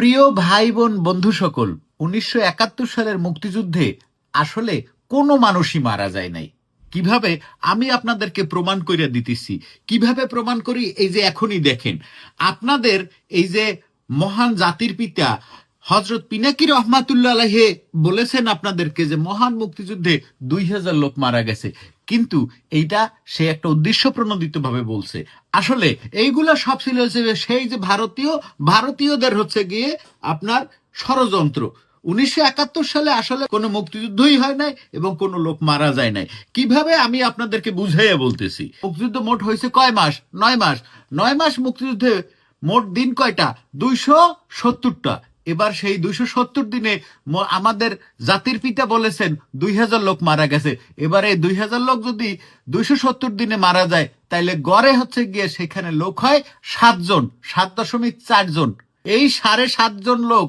প্রিয় ভাই বোন বন্ধু সকল উনিশশো একাত্তর সালের মুক্তিযুদ্ধে আসলে কোনো মানুষই মারা যায় নাই। কীভাবে? আমি আপনাদেরকে প্রমাণ করে দিতেছি। কীভাবে প্রমাণ করি? এই যে এখনই দেখেন। আপনাদের এই যে মহান জাতির পিতা হজরত পিনাকি রহমাতুল্লাহ বলেছেন আপনাদেরকে যে মহান মুক্তিযুদ্ধে দুই হাজার লোক মারা গেছে। কিন্তু এইটা সে একটা উদ্দেশ্য প্রণোদিত ভাবে বলছে। আসলে এইগুলা সব ছিল হচ্ছে সেই যে ভারতীয়, ভারতীয়দের হচ্ছে গিয়ে আপনার ষড়যন্ত্র। উনিশশো একাত্তর সালে আসলে কোনো মুক্তিযুদ্ধই হয় নাই এবং কোনো লোক মারা যায় নাই। কীভাবে আমি আপনাদেরকে বুঝাইয়া বলতেছি? মুক্তিযুদ্ধ মোট হয়েছে কয় মাস? নয় মাস। নয় মাস মুক্তিযুদ্ধে মোট দিন কয়টা? দুইশো সত্তরটা। এবার সেই দুইশো সত্তর দিনে আমাদের জাতির পিতা বলেছেন দুই হাজার লোক মারা গেছে। এবার এই দুই হাজার লোক যদি দুইশো সত্তর দিনে মারা যায়, তাইলে গড়ে হচ্ছে গিয়ে সেখানে লোক হয় সাতজন, সাত দশমিক চারজন এই সাড়ে সাতজন লোক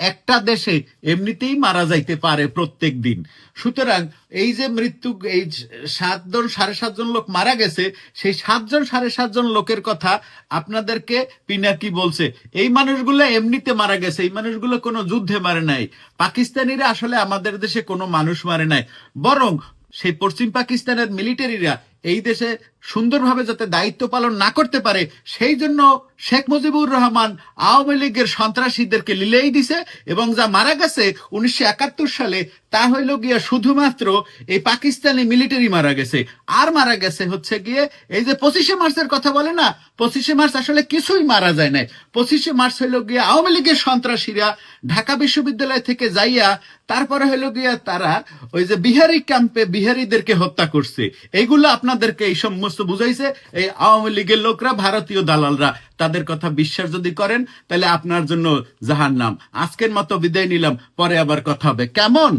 একটা দেশে এমনিতেই মারা যাইতে পারে প্রত্যেক দিন সুতরাং এই যে মৃত্যু, এই সাতজন, সাড়ে সাতজন লোক মারা গেছে, সেই সাতজন, সাড়ে সাতজন লোকের কথা আপনাদেরকে পিনাকি বলছে। এই মানুষগুলো এমনিতে মারা গেছে, এই মানুষগুলো কোনো যুদ্ধে মারে নাই। পাকিস্তানিরা আসলে আমাদের দেশে কোনো মানুষ মারে নাই। বরং সেই পশ্চিম পাকিস্তানের মিলিটারিরা এই দেশে সুন্দরভাবে যাতে দায়িত্ব পালন না করতে পারে, সেই জন্য শেখ মুজিবুর রহমান আওয়ামী লীগের সন্ত্রাসীদেরকে লিলেই দিছে এবং যা মারা গেছে উনিশশো একাত্তর সালে, তা হইল গিয়া শুধুমাত্র এই পাকিস্তানি মিলিটারি মারা গেছে। আর মারা গেছে হচ্ছে গিয়ে এই যে পঁচিশে মার্চের কথা বলে না, পঁচিশে মার্চ আসলে কিছুই মারা যায় নাই। পঁচিশে মার্চ হইল গিয়ে আওয়ামী লীগের সন্ত্রাসীরা ঢাকা বিশ্ববিদ্যালয় থেকে যাইয়া, তারপরে হইল গিয়া তারা ওই যে বিহারি ক্যাম্পে বিহারিদেরকে হত্যা করছে। এইগুলো আপনাদেরকে এই সমস্ত বুঝাইছে, এই আওয়ামী লীগের লোকরা, ভারতীয় দালালরা। তাদের কথা বিশ্বাস যদি করেন, তাহলে আপনার জন্য জাহার নাম আজকের মতো বিদায় নিলাম, পরে আবার কথা হবে। কেমন?